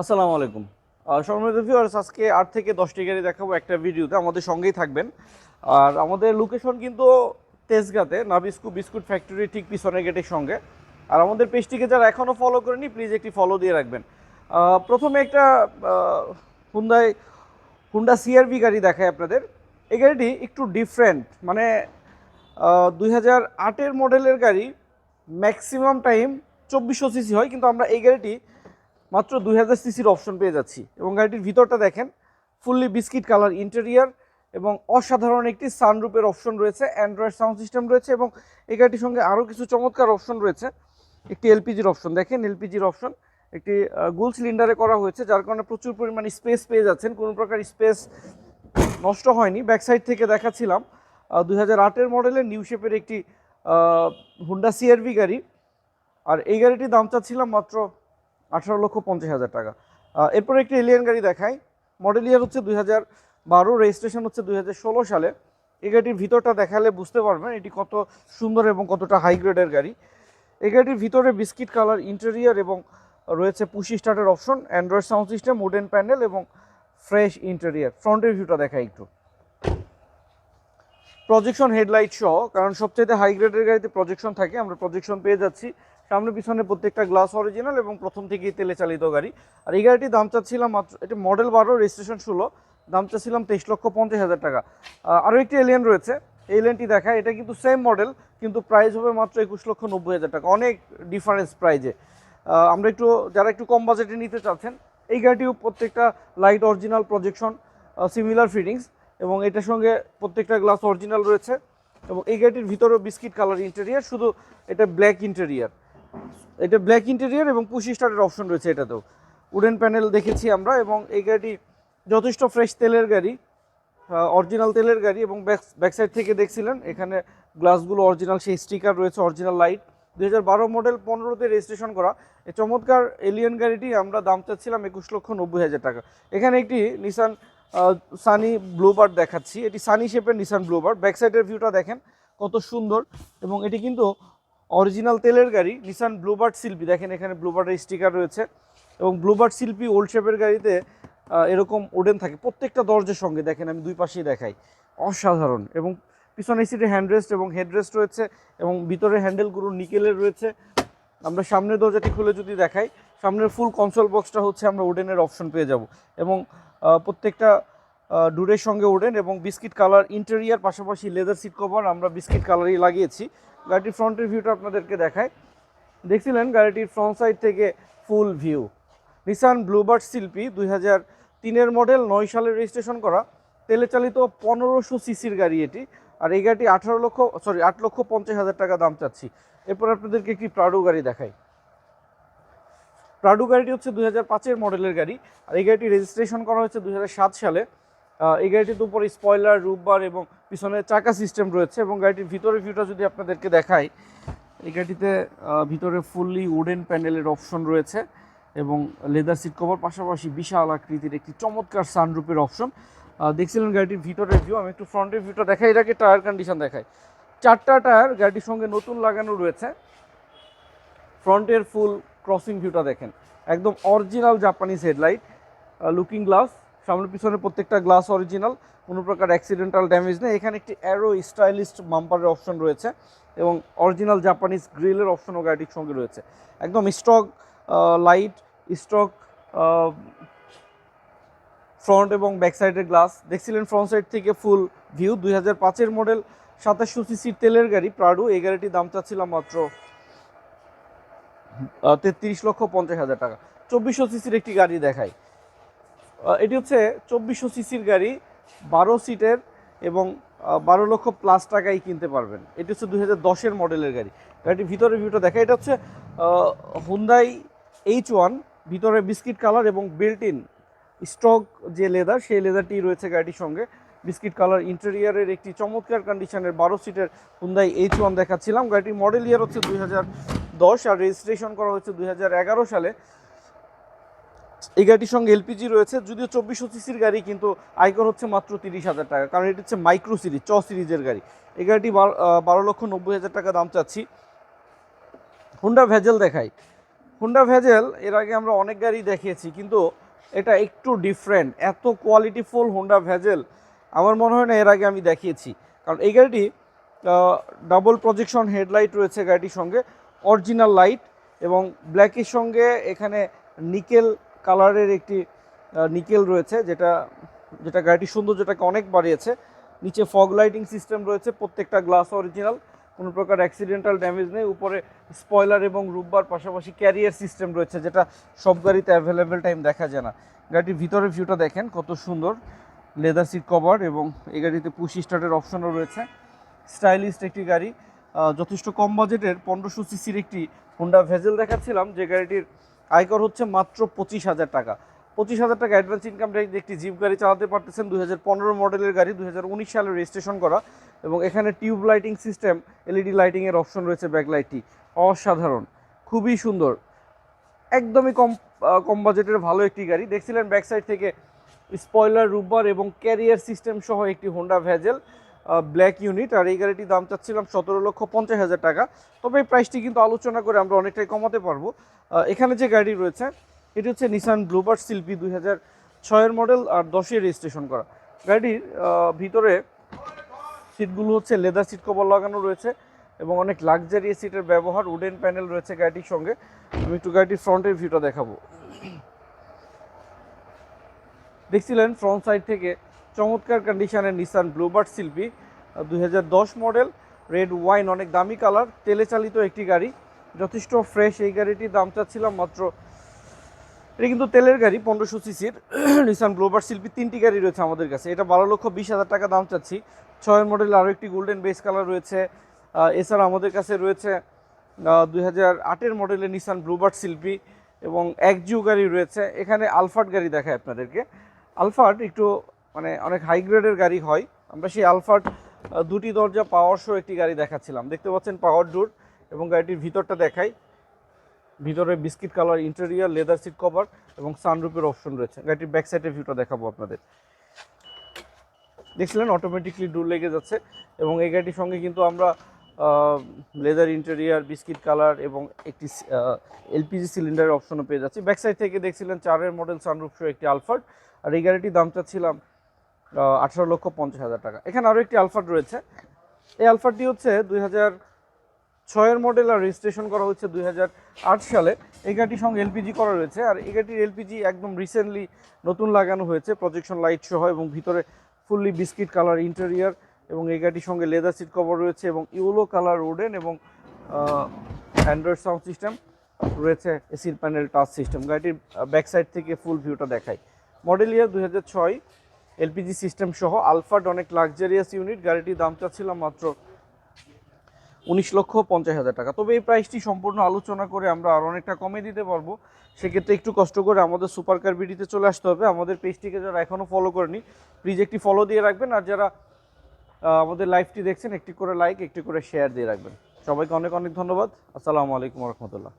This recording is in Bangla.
আসসালামু আলাইকুম। সম্মানিত ভিউয়ার্স আজকে আট থেকে দশটি গাড়ি দেখাবো একটা ভিডিওতে, আমাদের সঙ্গেই থাকবেন। আর আমাদের লোকেশন কিন্তু তেজগাতে, নাবিস্কু বিস্কুট বিস্কুট ফ্যাক্টরি ঠিক পিছনের গেটের সঙ্গে। আর আমাদের পেজটিকে যারা এখনও ফলো করেনি প্লিজ একটি ফলো দিয়ে রাখবেন। প্রথমে একটা হুন্দাই হুন্ডা সিআরভি গাড়ি দেখায় আপনাদের। এই গাড়িটি একটু ডিফারেন্ট মানে দুই হাজার আটের মডেলের গাড়ি ম্যাক্সিমাম টাইম চব্বিশশো সিসি হয়, কিন্তু আমরা এই গাড়িটি মাত্র দুই হাজার সিসির অপশন পেয়ে যাচ্ছি। এবং গাড়িটির ভিতরটা দেখেন ফুললি বিস্কিট কালার ইন্টেরিয়ার এবং অসাধারণ একটি সানরুপের অপশন রয়েছে অ্যান্ড্রয়েড সাউন্ড সিস্টেম রয়েছে এবং এই গাড়িটির সঙ্গে আরও কিছু চমৎকার অপশন রয়েছে। একটি এলপিজির অপশন দেখেন এলপিজির অপশন একটি গুল সিলিন্ডারে করা হয়েছে, যার কারণে প্রচুর পরিমাণ স্পেস পেয়ে যাচ্ছেন। কোনো প্রকার স্পেস নষ্ট হয়নি। ব্যাক সাইড থেকে দেখাচ্ছিলাম দুই হাজার আটের মডেলের নিউ শেপের একটি হুন্ডা সিআরভি গাড়ি। আর এই গাড়িটির দাম চাচ্ছিলাম মাত্র আঠারো লক্ষ পঞ্চাশ হাজার টাকা। এরপরে একটি এলিয়ান গাড়ি দেখাই। মডেল ইয়ার হচ্ছে দুই হাজার বারো রেজিস্ট্রেশন হচ্ছে দুই হাজার ষোলো সালে। এই গাড়িটির ভিতরটা দেখালে বুঝতে পারবেন এটি কত সুন্দর এবং কতটা হাই গ্রেডের গাড়ি। এই গাড়িটির ভিতরে বিস্কিট কালার ইন্টেরিয়ার এবং রয়েছে push স্টার্টের option Android sound system wooden panel এবং ফ্রেশ ইন্টেরিয়ার ফ্রন্টের ভিউটা দেখাই একটু। প্রজেকশন হেডলাইট সহ, কারণ সবচেয়ে হাই গ্রেডের গাড়িতে প্রজেকশন থাকে, আমরা প্রজেকশন পেয়ে যাচ্ছি। সামনে পিছনে প্রত্যেকটা গ্লাস অরিজিনাল এবং প্রথম থেকেই তেলে চালিত গাড়ি। আর এই গাড়িটির দাম চাচ্ছিলাম মাত্র, এটা মডেল বারো রেজিস্ট্রেশন ষোলো, দাম চাচ্ছিলাম তেইশ লক্ষ পঞ্চাশ হাজার টাকা। আরও একটি এলিয়ান রয়েছে, এই এলিয়ানটি দেখায়, এটা কিন্তু সেম মডেল কিন্তু প্রাইস হবে মাত্র একুশ লক্ষ নব্বই হাজার টাকা, অনেক ডিফারেন্স প্রাইজে আমরা একটু, যারা একটু কম বাজেটে নিতে চাচ্ছেন, এই গাড়িটিও প্রত্যেকটা light original projection similar fittings এবং এটার সঙ্গে প্রত্যেকটা গ্লাস অরিজিনাল রয়েছে, এবং এই গাড়িটির ভিতরেও বিস্কিট কালার ইন্টেরিয়ার শুধু এটা ব্ল্যাক ইন্টেরিয়ার এটা ব্ল্যাক ইন্টেরিয়ার এবং পুশি স্টারের অপশন রয়েছে এটাতেও। উডেন প্যানেল দেখেছি আমরা এবং এই গাড়িটি যথেষ্ট ফ্রেশ তেলের গাড়ি অরিজিনাল তেলের গাড়ি এবং ব্যাক ব্যাক সাইড থেকে দেখছিলেন। এখানে গ্লাসগুলো অরিজিনাল, সেই স্টিকার রয়েছে, অরিজিনাল লাইট। হাজার বারো মডেল পনেরোতে রেজিস্ট্রেশন করা। এই চমৎকার এলিয়ান গাড়িটি আমরা দাম চাচ্ছিলাম একুশ লক্ষ নব্বই হাজার টাকা। এখানে একটি নিসান সানি ব্লুবার্ড দেখাচ্ছি। এটি সানি শেপের নিসান ব্লুবার্ড ব্যাক সাইডের ভিউটা দেখেন কত সুন্দর এবং এটি কিন্তু অরিজিনাল তেলের গাড়ি নিসান ব্লুবার্ড শিল্পী দেখেন এখানে ব্লুবার্ডের স্টিকার রয়েছে। এবং ব্লুবার্ড শিল্পী ওল্ড শেপের গাড়িতে এরকম ওডেন থাকে। প্রত্যেকটা দরজার সঙ্গে দেখেন, আমি দুই পাশেই দেখাই। অসাধারণ। এবং পিছনে সিটে হ্যান্ডরেস্ট এবং হেডরেস্ট রয়েছে এবং ভিতরে হ্যান্ডেলগুলো নিকেলের রয়েছে। আমরা সামনের দরজাটি খুলে যদি দেখাই, সামনের ফুল কনসোল বক্সটা হচ্ছে আমরা ওডেনের অপশন পেয়ে যাব। এবং প্রত্যেকটা ডুরের সঙ্গে ওডেন এবং বিস্কিট কালার ইন্টেরিয়ার পাশাপাশি লেদার সিট কভার আমরা বিস্কিট কালারই লাগিয়েছি। গাড়িটির ফ্রন্টের ভিউটা আপনাদেরকে দেখায় দেখছিলেন গাড়িটির ফ্রন্ট সাইড থেকে ফুল ভিউ নিসান ব্লুবার্ড শিল্পী দুই হাজার তিনের মডেল নয় সালে রেজিস্ট্রেশন করা। তেলে চালিত পনেরোশো সিসির গাড়ি এটি। আর এই গাড়িটি আঠারো লক্ষ সরি আট লক্ষ পঞ্চাশ হাজার টাকা দাম চাচ্ছি। এরপর আপনাদেরকে একটি প্রাডো গাড়ি দেখাই। প্রাডো গাড়িটি হচ্ছে দুই হাজার পাঁচের মডেলের গাড়ি। আর এই গাড়িটি রেজিস্ট্রেশন করা হয়েছে দুই হাজার সাত সালে। এই গাড়িটির উপরে স্পয়লার রুববার এবং পিছনে চাকা সিস্টেম রয়েছে এবং গাড়িটির ভিতরের ভিউটা যদি আপনাদেরকে দেখাই, এই গাড়িটিতে ভিতরে ফুললি উডেন প্যানেলের অপশন রয়েছে এবং লেদার সিট কভার পাশাপাশি বিশাল আকৃতির একটি চমৎকার সানরুপের অপশন দেখছিলেন গাড়িটির ভিতরের ভিউ আমি একটু ফ্রন্টের ভিউটা দেখাই এটাকে টায়ার কন্ডিশন দেখাই। চারটা টায়ার গাড়িটির সঙ্গে নতুন লাগানো রয়েছে। ফ্রন্টের ফুল ক্রসিং ভিউটা দেখেন। একদম original Japanese headlight looking glass সামনে পিছনে প্রত্যেকটা গ্লাস অরিজিনাল কোনো প্রকার অ্যাক্সিডেন্টাল ড্যামেজ নেই। এখানে একটি অ্যারো স্টাইলিস্ট বাম্পারের অপশন রয়েছে এবং অরিজিনাল জাপানিজ গ্রিলের অপশনও গাড়িটির সঙ্গে রয়েছে। একদম স্টক লাইট স্টক ফ্রন্ট এবং ব্যাক সাইডের গ্লাস দেখছিলেন ফ্রন্ট সাইড থেকে ফুল ভিউ দুই হাজার পাঁচের মডেল সাতাশশো সিসির তেলের গাড়ি প্রাডু এই গাড়িটির দাম চাচ্ছিলাম মাত্র তেত্রিশ লক্ষ পঞ্চাশ হাজার টাকা। চব্বিশশো সিসির একটি গাড়ি আহ, এটি হচ্ছে চব্বিশশো সিসির গাড়ি, বারো সিটের এবং বারো লক্ষ প্লাস টাকায় কিনতে পারবেন। এটি হচ্ছে দুই হাজার দশের মডেলের গাড়ি। গাড়িটির ভিতরে ভিউটা দেখা এটা হচ্ছে হুন্দাই এইচ ওয়ান ভিতরে বিস্কিট কালার এবং বিল্ট ইন স্টক যে লেদার সেই লেদারটি রয়েছে গাড়িটির সঙ্গে। বিস্কিট কালার ইন্টেরিয়ারের একটি চমৎকার কন্ডিশনের বারো সিটের হুন্দাই এইচ ওয়ান দেখাচ্ছিলাম। গাড়িটির মডেল ইয়ার হচ্ছে দুই হাজার দশ আর রেজিস্ট্রেশন করা হয়েছে দুই সালে। এই গাড়িটির সঙ্গে এলপিজি রয়েছে, যদিও চব্বিশশো সিসির গাড়ি কিন্তু আয়কর হচ্ছে মাত্র তিরিশ হাজার টাকা, কারণ এটি হচ্ছে মাইক্রো সিরিজ, চ সিরিজের গাড়ি। এই গাড়িটি বারো- লক্ষ নব্বই হাজার টাকা দাম চাচ্ছি। হুন্ডা ভেজেল দেখাই। হুন্ডা ভেজেল এর আগে আমরা অনেক গাড়ি দেখিয়েছি, কিন্তু এটা একটু ডিফারেন্ট এত কোয়ালিটিফুল হুন্ডা ভেজেল আমার মনে হয় না এর আগে আমি দেখিয়েছি। কারণ এই গাড়িটি ডাবল প্রজেকশন হেডলাইট রয়েছে গাড়িটির সঙ্গে অরিজিনাল লাইট এবং ব্ল্যাকের সঙ্গে এখানে নিকেল কালারের একটি নিকেল রয়েছে যেটা যেটা গাড়িটির সৌন্দর্যটাকে অনেক বাড়িয়েছে। নিচে ফগ লাইটিং সিস্টেম রয়েছে, প্রত্যেকটা গ্লাস অরিজিনাল কোনো প্রকার অ্যাক্সিডেন্টাল ড্যামেজ নেই। উপরে স্পয়লার এবং রুববার পাশাপাশি ক্যারিয়ার সিস্টেম রয়েছে যেটা সব গাড়িতে অ্যাভেলেবেল টাইম দেখা যায় না। গাড়িটির ভিতরের ভিউটা দেখেন, কত সুন্দর। লেদার সিট কভার এবং এই গাড়িতে পুশ স্টার্টের অপশনও রয়েছে। স্টাইলিস্ট একটি গাড়ি যথেষ্ট কম বাজেটের পনেরোশো সিসির একটি হোন্ডা ভেজেল দেখাচ্ছিলাম, যে গাড়িটির আয়কর হচ্ছে মাত্র পঁচিশ হাজার টাকা। পঁচিশ হাজার টাকা অ্যাডভান্স ইনকাম রেখে একটি জিপ গাড়ি চালাতে পারতেছেন দুই হাজার পনেরো মডেলের গাড়ি, দুই হাজার উনিশ সালে রেজিস্ট্রেশন করা এবং এখানে টিউব লাইটিং সিস্টেম এলইডি লাইটিংয়ের অপশন রয়েছে ব্যাকলাইটটি অসাধারণ, খুবই সুন্দর, একদমই কম কম বাজেটের ভালো একটি গাড়ি। দেখছিলেন ব্যাক সাইড থেকে স্পয়লার রুববার এবং ক্যারিয়ার সিস্টেম সহ একটি হোন্ডা ভ্যাজেল ব্ল্যাক ইউনিট আর এই গাড়িটির দাম চাচ্ছিলাম সতেরো লক্ষ পঞ্চাশ হাজার টাকা। তবে এই প্রাইসটি কিন্তু আলোচনা করে আমরা অনেকটাই কমাতে পারব। এখানে যে গাড়ি রয়েছে, এটি হচ্ছে নিসান ব্লুবার্ড শিল্পী দুই হাজার ছয়ের মডেল আর দশের রেজিস্ট্রেশন করা। গাড়ির ভিতরে সিটগুলো হচ্ছে লেদার সিট কভার লাগানো রয়েছে এবং অনেক লাক্সারি সিটের ব্যবহার উডেন প্যানেল রয়েছে গাড়িটির সঙ্গে। আমি একটু গাড়িটির ফ্রন্টের ভিউটা দেখাবো। দেখছিলেন ফ্রন্ট সাইড থেকে চমৎকার কন্ডিশনের নিসান ব্লুবার্ড শিল্পী দুই হাজার দশ মডেল রেড ওয়াইন অনেক দামি কালার তেলে চালিত একটি গাড়ি, যথেষ্ট ফ্রেশ এই গাড়িটির দাম চাচ্ছিলাম মাত্র, এটা কিন্তু তেলের গাড়ি, পনেরোশো সিসির নিসান ব্লোবার শিল্পী তিনটি গাড়ি রয়েছে আমাদের কাছে, এটা বারো লক্ষ বিশ হাজার টাকা দাম চাচ্ছি, ছয়ের মডেল আরও একটি গোল্ডেন বেস কালার রয়েছে এছাড়া আমাদের কাছে রয়েছে দুই হাজার আটের মডেলের নিসান ব্লুবার্ড শিল্পী এবং একজিও গাড়ি রয়েছে, এখানে আলফার্ড গাড়ি দেখায় আপনাদেরকে আলফার্ড একটু মানে অনেক হাই গ্রেডের গাড়ি হয়। আমরা সেই আলফার্ড দুটি দরজা পাওয়ার শো একটি গাড়ি দেখাচ্ছিলাম। দেখতে পাচ্ছেন পাওয়ার ডোর এবং গাড়িটির ভিতরটা দেখাই। ভিতরে biscuit colour interior leather seat cover এবং সানরুপের অপশন রয়েছে। গাড়িটির ব্যাক সাইডের ভিউটা দেখাবো আপনাদের। দেখছিলেন অটোমেটিকলি ডোর লেগে যাচ্ছে এবং এই গাড়িটির সঙ্গে কিন্তু আমরা লেদার ইন্টেরিয়ার বিস্কিট কালার এবং একটি এলপিজি সিলিন্ডারের অপশনও পেয়ে যাচ্ছি। ব্যাক সাইড থেকে দেখছিলেন চারের মডেল সানরুফ সহ একটি আলফার্ড আর এই গাড়িটির দাম চাচ্ছিলাম আঠারো লক্ষ পঞ্চাশ হাজার টাকা। এখানে আরও একটি আলফার্ড রয়েছে। এই আলফারটি হচ্ছে দুই হাজার ছয়ের মডেল আর রেজিস্ট্রেশন করা হচ্ছে দুই সালে। এই গাড়িটির সঙ্গে এলপিজি করা রয়েছে। আর এই গাড়িটির এলপিজি একদম রিসেন্টলি নতুন লাগানো হয়েছে। প্রজেকশন লাইট সহ এবং ভিতরে ফুললি বিস্কিট কালার ইন্টেরিয়ার এবং এই গাড়িটির সঙ্গে লেদার সিট কভার রয়েছে এবং ইউলো কালার উডেন এবং অ্যান্ড্রয়েড সাউন্ড সিস্টেম রয়েছে এসির প্যানেল টাচ সিস্টেম গাড়িটির ব্যাক সাইড থেকে ফুল ভিউটা দেখায় মডেল ইয়ার দুই হাজার ছয় এলপিজি সিস্টেম সহ আলফাড অনেক লাক্সারিয়াস ইউনিট, গাড়িটির দাম চাচ্ছিলাম মাত্র উনিশ লক্ষ পঞ্চাশ হাজার টাকা। তবে এই প্রাইসটি সম্পূর্ণ আলোচনা করে আমরা আরও অনেকটা কমে দিতে পারব। সেক্ষেত্রে একটু কষ্ট করে আমাদের সুপার কার বিডিতে চলে আসতে হবে। আমাদের পেজটিকে যারা এখনও ফলো করেনি প্লিজ একটি ফলো দিয়ে রাখবেন। আর যারা আমাদের লাইভটি দেখছেন, একটি করে লাইক একটি করে শেয়ার দিয়ে রাখবেন। সবাইকে অনেক অনেক ধন্যবাদ। আসসালামু আলাইকুম রহমতুল্লাহ।